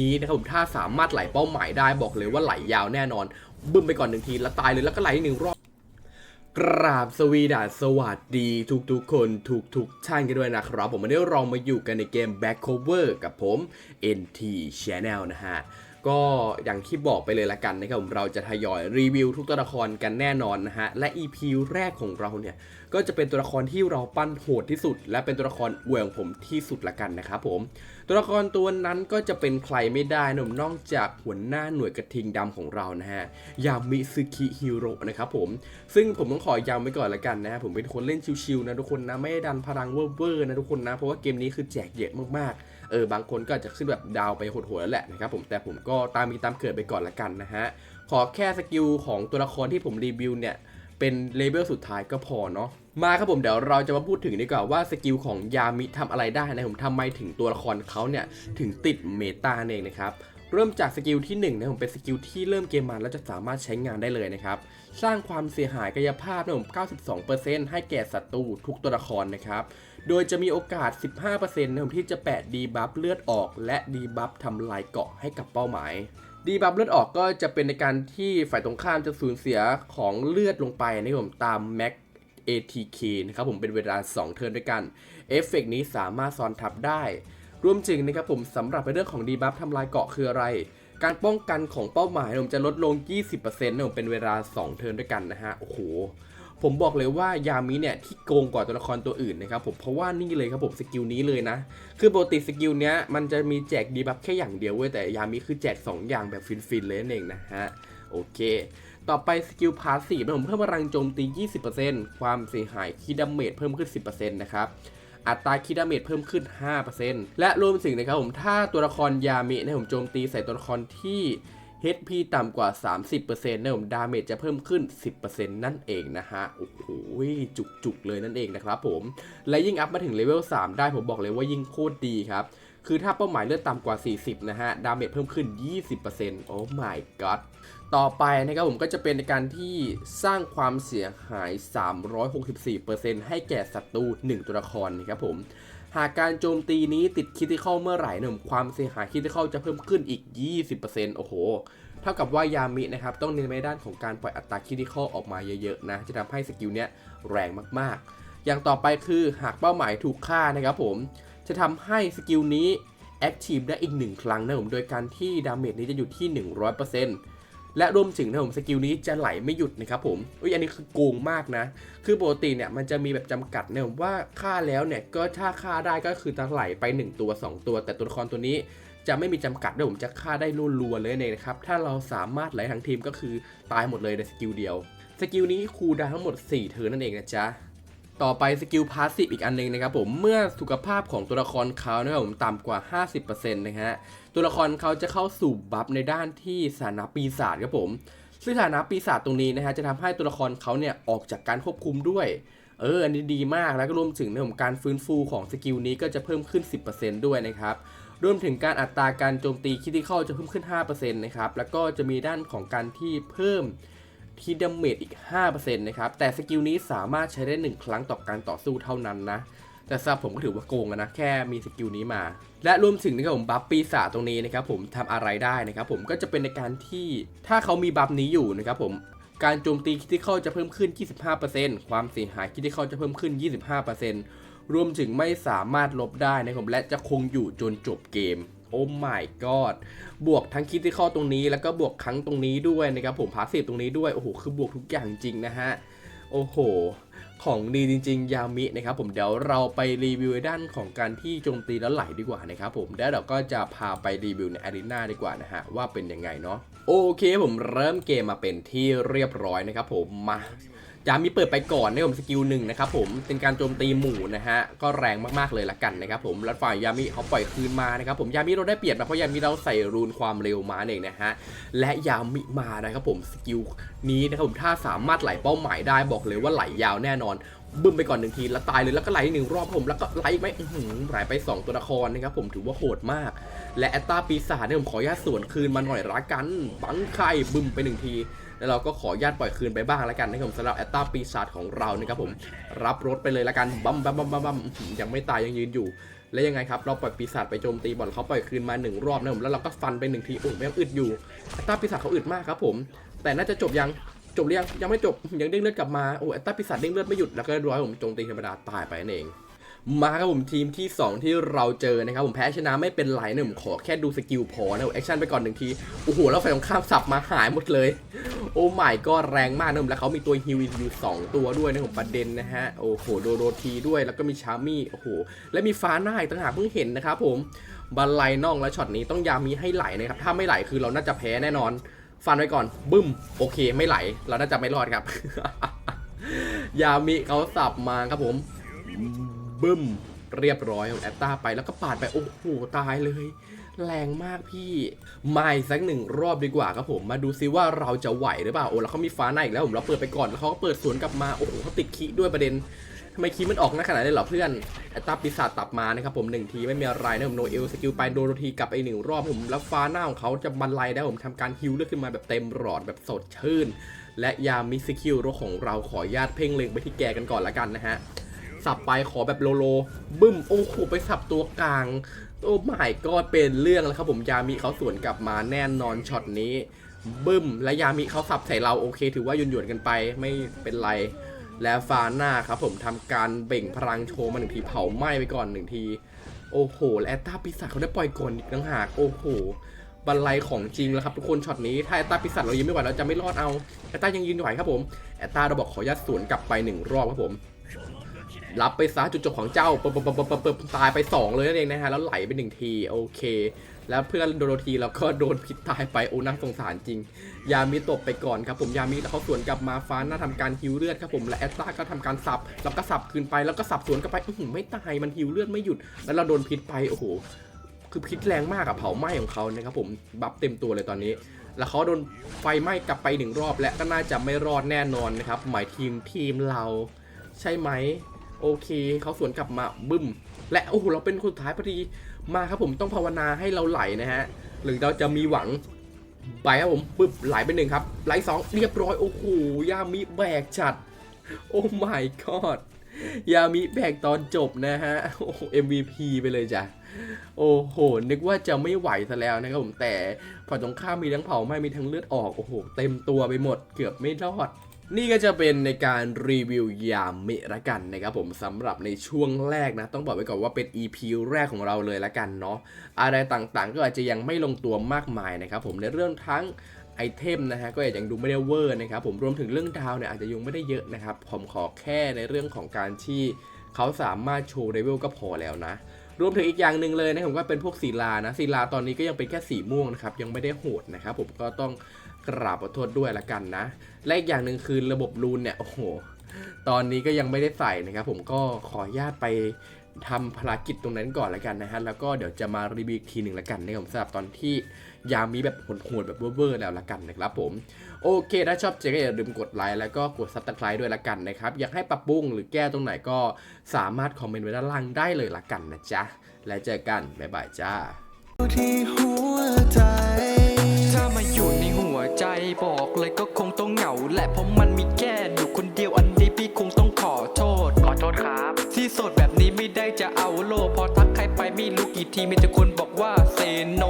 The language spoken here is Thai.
นี้นะครับผมถ้าสามารถไหลเป้าหมายได้บอกเลยว่าไหลยาวแน่นอน บึ้มไปก่อนหนึ่งทีแล้วตายเลยแล้วก็ไหลอีกหนึ่งรอบกราบสวีดาสวัสดีทุกทุกๆคนทุกทุกๆท่านกันด้วยนะครับ ผมวันนี้เรามาอยู่กันในเกม Back Cover กับผม NT Channel นะฮะ ก็อย่างที่บอกไปเลยละกันนะครับผมเราจะทยอยรีวิวทุกตัวละครกันแน่นอนนะฮะ และ EP แรกของเราเนี่ย ก็จะเป็นตัวละครที่เราปั้นโหดที่สุด และเป็นตัวละครอวยของผมที่สุดละกันนะครับผม ตัวละครตัวนั้นก็จะเป็นใครไม่ได้นมนอกจากหัวหน้าหน่วยกระทิงดำของเรานะฮะ ยามิซึคิฮิโร่นะครับผม ซึ่งผมต้องขอย้ำไว้ก่อนละกันนะผมเป็นคนเล่นชิวๆนะทุกคนนะไม่ด้ดันพลังเวอร์ๆนะทุกคนนะเพราะว่าเกมนี้คือแจกเยอะมากๆ เออบางคนก็จะขึ้นแบบดาวไปโหดๆแล้วแหละนะครับผมแต่ผมก็ตามมีตามเกิดไปก่อนละกันนะฮะขอแค่สกิลของตัวละครที่ผมรีวิวเนี่ยเป็นเลเวลสุดท้ายก็พอเนาะมาครับผมเดี๋ยวเราจะมาพูดถึงดีกว่าว่าสกิลของยามิทำอะไรได้นะผมทำไมถึงตัวละครเขาเนี่ยถึงติดเมตาเองนะครับ เริ่มจากสกิลที่1นะผมเป็นสกิลที่เริ่มเกมมาแล้วจะสามารถใช้งานได้เลยนะครับ สร้างความเสียหายกายภาพนะผม 92%ให้แก่ศัตรูทุกตัวละครนะครับ โดยจะมีโอกาส 15%นะผมที่จะแปะดีบัฟเลือดออก และดีบัฟทำลายเกาะให้กับเป้าหมายดีบัฟเลือดออกก็จะเป็นในการที่ฝ่ายตรงข้ามจะสูญเสียของเลือดลงไปนะครับผมตาม Max ATK นะครับผมเป็นเวลา 2 เทิร์นด้วยกัน เอฟเฟกต์นี้สามารถซ้อนทับได้ รวมถึงนะครับผมสำหรับในเรื่องของดีบัฟทำลายเกาะคืออะไร การป้องกันของเป้าหมายผมจะลดลง 20%นะผมเป็นเวลา 2 เทิร์นด้วยกันนะฮะ โอ้โห ผมบอกเลยว่ายามิเนี่ยที่โกงกว่าตัวละครตัวอื่นนะครับผม เพราะว่านี่เลยครับผมสกิลนี้เลยนะ คือปกติสกิลเนี้ยมันจะมีแจกดีบัฟแค่อย่างเดียวเว้ยแต่ยามิคือแจก 2 อย่างแบบฟินๆเลยนั่นเองนะฮะ โอเคต่อไปสกิลพาสซีฟผมเพิ่มพลังโจมตี 20%ความเสียหายคีดาเมจเพิ่มขึ้น 10%นะครับ อัตราคิดาเมจเพิ่มขึ้น 5%และรวมถึงนะครับผมถ้าตัวละครยามินะผมโจมตีใส่ตัวละครที่ HP ต่ำกว่า 30%นะผมดาเมจจะเพิ่มขึ้น 10%นั่นเองนะฮะ โอ้โหจุกๆเลยนั่นเองนะครับผม และยิ่งอัพมาถึงเลเวล3ได้ผมบอกเลยว่ายิ่งโคตรดีครับ คือถ้าเป้าหมายเลือดต่ำกว่า 40 นะฮะ ดาเมจเพิ่มขึ้น 20%โอ้ my god ต่อไปนะครับผมก็จะเป็นในการที่สร้างความเสียหาย 364%ให้แก่ศัตรู 1 ตัวละครนะครับผม หากการโจมตีนี้ติดคิติคอลเมื่อไหร่เนี่มความเสียหายคิติคอลจะเพิ่มขึ้นอีก 20%โอ้โห เท่ากับว่ายามินะครับต้องเน้นในด้านของการปล่อยอัตราคิติคอลออกมาเยอะๆนะ จะทำให้สกิลเนี้ยแรงมากๆ อย่างต่อไปคือหากเป้าหมายถูกฆ่านะครับผม จะทำให้สกิลนี้แอคทีฟได้อีกหนึ่งครั้งนะผมโดยการที่ดาเมจนี้จะอยู่ที่ 100%และรวมถึงนะผมสกิลนี้จะไหลไม่หยุดนะครับผมอุ้ยอันนี้คือโกงมากนะ คือปกติเนี่ยมันจะมีแบบจำกัดเนี่ยผมว่าฆ่าแล้วเนี่ยก็ถ้าฆ่าได้ก็คือจะไหลไป 1 ตัว 2 ตัว แต่ตัวละครตัวนี้จะไม่มีจำกัดด้วยผมจะฆ่าได้รัวๆเลยเนี่ยนะครับ ถ้าเราสามารถไหลทั้งทีมก็คือตายหมดเลยในสกิลเดียว สกิลนี้คูลดาวทั้งหมด 4 เทิร์นนั่นเองนะจ๊ะ ต่อไปสกิลพาสซีฟอีกอันหนึงนะครับผมเมื่อสุขภาพของตัวละครเขานะครับผมต่ำกว่า 50%นะฮะตัวละครเขาจะเข้าสู่บัฟในด้านที่สถานะปีศาจครับผมซึ่งสถานะปีศาจตรงนี้นะฮะจะทำให้ตัวละครเขาเนี่ยออกจากการควบคุมด้วย เอออันนี้ดีมากแล้วก็รวมถึงในของการฟื้นฟูของสกิลนี้ก็จะเพิ่มขึ้น 10%ด้วยนะครับรวมถึงการอัตราการโจมตีคิติคอลจะเพิ่มขึ้น 5%นะครับแล้วก็จะมีด้านของการที่เพิ่ม ที่ดาเมจอีก 5%นะครับ แต่สกิลนี้สามารถใช้ได้ 1 ครั้งต่อการต่อสู้เท่านั้นนะ แต่สำหรับผมก็ถือว่าโกงนะ แค่มีสกิลนี้มา และรวมถึงนะครับผมบัฟปีศาจตรงนี้นะครับผมทำอะไรได้นะครับผมก็จะเป็นในการที่ถ้าเขามีบัฟนี้อยู่นะครับผมการโจมตีคิติคอลจะเพิ่มขึ้น 25%ความเสียหายคิติคอลจะเพิ่มขึ้น 25%รวมถึงไม่สามารถลบได้นะครับผมและจะคงอยู่จนจบเกม อ้ my god บวกทั้งคิดที่ข้อตรงนี้ แล้วก็บวกครั้งตรงนี้ด้วยนะครับผมพาสซีฟตรงนี้ด้วย โอ้โห คือบวกทุกอย่างจริงนะฮะ โอ้โห ของดีจริง ๆ ยามินะครับผมเดี๋ยวเราไปรีวิวด้านของการที่โจมตีแล้วไหลดีกว่านะครับผมแล้วเดี๋ยวก็จะพาไปรีวิวในอารีนาดีกว่านะฮะว่าเป็นยังไงเนาะโอเคผมเริ่มเกมมาเป็นที่เรียบร้อยนะครับผมมา ยามีเปิดไปก่อนในผมสกิลหนึ่งนะครับผมเป็นการโจมตีหมู่นะฮะก็แรงมากๆเลยละกันนะครับผมแล้วฝ่ายยามิเขาปล่อยคืนมานะครับผมยามิเราได้เปรียบนะเพราะยามิเราใส่รูนความเร็วมาเองนะฮะและยามิมานะครับผมสกิลนี้นะครับผมถ้าสามารถไหลเป้าหมายได้บอกเลยว่าไหลยาวแน่นอนบึ้มไปก่อนหนึ่งทีแล้วตายเลยแล้วก็ไหลอีกหนึ่งรอบผมแล้วก็ไหลอีกไหมไหลไป 2 ตัวละครนะครับผมถือว่าโหดมาก และแอตตาปีศาจเนี่ยผมขอญาตสวนคืนมาหน่อยละกันบังไข่บึ้มไปหนึ่งที แล้วเราก็ขอญาตปล่อยคืนไปบ้างแล้วกันนะครับผมสำหรับแอตตาปีศาจของเรานะครับผมรับรถไปเลยละกันบัมบัมบัมบัมบัมยังไม่ตายยังยืนอยู่และยังไงครับเราปล่อยปีศาจไปโจมตีบอลเขาปล่อยคืนมาหนึ่งรอบนะผมแล้วเราก็ฟันไปหนึ่งทีโอ้ยยังอึดอยู่แอตตาปีศาจเขาอึดมากครับผม แต่น่าจะจบยังจบหรือยังยังไม่จบยังเด้งเลือดกลับมาโอ้แอตตาปีศาจเด้งเลือดไม่หยุดแล้วก็ร้อยผมโจมตีธรรมดาตายไปนั่นเอง มาครับผมทีมที่ 2 ที่เราเจอนะครับผมแพ้ชนะไม่เป็นไรนะผมขอแค่ดูสกิลพอนะแอคชั่นไปก่อนหนึ่งที โอ้โห แล้วฝ่ายตรงข้ามสับมาหายหมดเลย โอ้ไม่ก็แรงมากนะผมแล้วเขามีตัวฮิวอยู่สองตัวด้วยนะผมประเด็นนะฮะ โอ้โห โดโรทีด้วยแล้วก็มีชามี่โอ้โห และมีฟ้าหน้าอีกต่างหากเพิ่งเห็นนะครับผมบันไลน่องและช็อตนี้ต้องยามีให้ไหลนะครับถ้าไม่ไหลคือเราน่าจะแพ้แน่นอน ฟันไว้ก่อนบึ้มโอเคไม่ไหล เราน่าจะไม่รอดครับ ยามิเขาสับมาครับผม บึ้มเรียบร้อยของแอตตาไปแล้วก็ปาดไปโอ้โหตายเลย แรงมากพี่มาอีกสักหนึ่งรอบดีกว่าครับผมมาดูซิว่าเราจะไหวหรือเปล่าโอ้แล้วเขามีฟ้าหน้าอีกแล้วผมเราเปิดไปก่อนแล้วเขาก็เปิดสวนกลับมาโอ้โหเขาติดคีด้วยประเด็นทำไมคีมันออกหน้าขนาดนี้เหรอเพื่อนแอตตาปีศาจตับมานะครับผมหนึ่งทีไม่มีอะไรนะผมโนเอลสกิลไปโดโรทีกลับไปหนึ่งรอบผมแล้วฟ้าหน้าของเขาจะบรรลัยได้ผมทำการฮิวเลือดขึ้นมาแบบเต็มหลอดแบบสดชื่น และยามิสกิลโรของเราขออนุญาตเพ่งเล็งไปที่แกกันก่อนละกันนะฮะ สับไปขอแบบโลโล บึ้ม โอ้โหไปสับตัวกลาง โอ้ไม่ก็เป็นเรื่องแล้วครับผมยามิเขาสวนกลับมาแน่นอนช็อตนี้บึ้ม และยามิเขาสับใส่เราโอเค ถือว่าหยุ่นหยวนๆกันไปไม่เป็นไร แล้วฟาน่าครับผมทำการเบ่งพลังโชว์มาหนึ่งทีเผาไหม้ไปก่อนหนึ่งที โอ้โห และแอตตาปีศาจเขาได้ปล่อยก่อนอีกต่างหากโอ้โหบันไลของจริงแล้วครับทุกคนช็อตนี้ถ้าแอตตาปีศาจเรายังไม่ไหวเราจะไม่รอดเอาแอตตายังยืนไหวครับผมแอตตาเราบอกขออนุญาตสวนกลับไปหนึ่งรอบครับผม รับไปซะจุดจบของเจ้าปบปบปบปบตายไป 2 เลยนั่นเองนะฮะ แล้วไหลไปหนึ่งทีโอเค แล้วเพื่อนโดโรทีเราก็โดนพิษตายไปโอ้น่าสงสารจริง ยามิตบไปก่อนครับผมยามิแล้วเขาสวนกลับมาฟ้าน่าทำการฮิวเลือดครับผมและแอตตาก็ทำการสับแล้วก็สับคืนไปแล้วก็สับสวนกลับไปอืไม่ตายมันฮิวเลือดไม่หยุด แล้วเราโดนพิษไปโอ้โหคือพิษแรงมากอะเผาไหม้ของเขานะครับผมบัฟเต็มตัวเลยตอนนี้แล้วเขาโดนไฟไหม้กลับไปหนึ่งรอบและก็น่าจะไม่รอดแน่นอนนะครับ หมายทีมทีมเราใช่ไหม โอเคเขาสวนกลับมาบึ้ม และโอ้โหเราเป็นคนสุดท้ายพอดีมาครับผมต้องภาวนาให้เราไหลนะฮะหรือเราจะมีหวังไปครับผมปึ๊บไหลไปหนึ่งครับไหลสองเรียบร้อยโอ้โหยามิแบกจัด โอ้ my god ยามิแบกตอนจบนะฮะโอ้ MVP ไปเลยจ้ะโอ้โห นึกว่าจะไม่ไหวซะแล้วนะครับผมแต่ฝ่ายตรงข้ามมีทั้งเผาไหม้มีทั้งเลือดออกโอ้โหเต็มตัวไปหมดเกือบไม่รอด นี่ก็จะเป็นในการรีวิวยามิละกันนะครับผมสำหรับในช่วงแรกนะ ต้องบอกไว้ก่อนว่าเป็น EP แรกของเราเลยละกันเนาะอะไรต่างๆ ก็อาจจะยังไม่ลงตัวมากมายนะครับผมในเรื่องทั้งไอเทมนะฮะก็อาจจะยังดูไม่ได้เวอร์นะครับผมรวมถึงเรื่องดาวเนี่ยอาจจะยังไม่ได้เยอะนะครับผมขอแค่ในเรื่องของการที่เขาสามารถโชว์เลเวลก็พอแล้วนะรวมถึงอีกอย่างหนึ่งเลยนะผมว่าเป็นพวกศิลานะศิลาตอนนี้ก็ยังเป็นแค่สีม่วงนะครับยังไม่ได้โหดนะครับผมก็ต้อง กราบขอโทษด้วยละกันนะ และอีกอย่างหนึ่งคือระบบรูนเนี่ยโอ้โหตอนนี้ก็ยังไม่ได้ใส่นะครับผมก็ขออนุญาตไปทำภารกิจตรงนั้นก่อนละกันนะฮะแล้วก็เดี๋ยวจะมารีวิวทีหนึ่งละกันนะครับผมสำหรับตอนที่ยามีแบบโหดๆแบบเวอร์ๆแล้วละกันนะครับผมโอเคถ้าชอบเจก็อย่าลืมกดไลค์แล้วก็กดซับสไครต์ด้วยละกันนะครับอยากให้ปรับปรุงหรือแก้ตรงไหนก็สามารถคอมเมนต์ไว้ด้านล่างได้เลยละกันนะจ๊ะและเจอกันบ๊ายบายจ้าที่หัวใจถ้ามาอยู่ใน ใจบอกเลยก็คงต้องเหงา และเพราะมันมีแค่อยู่คนเดียวอันนี้พี่คงต้องขอโทษ ขอโทษครับ ที่โสดแบบนี้ไม่ได้จะเอาโลกพอทักใครไปไม่รู้กี่ทีมีแต่คนบอกว่าเซโน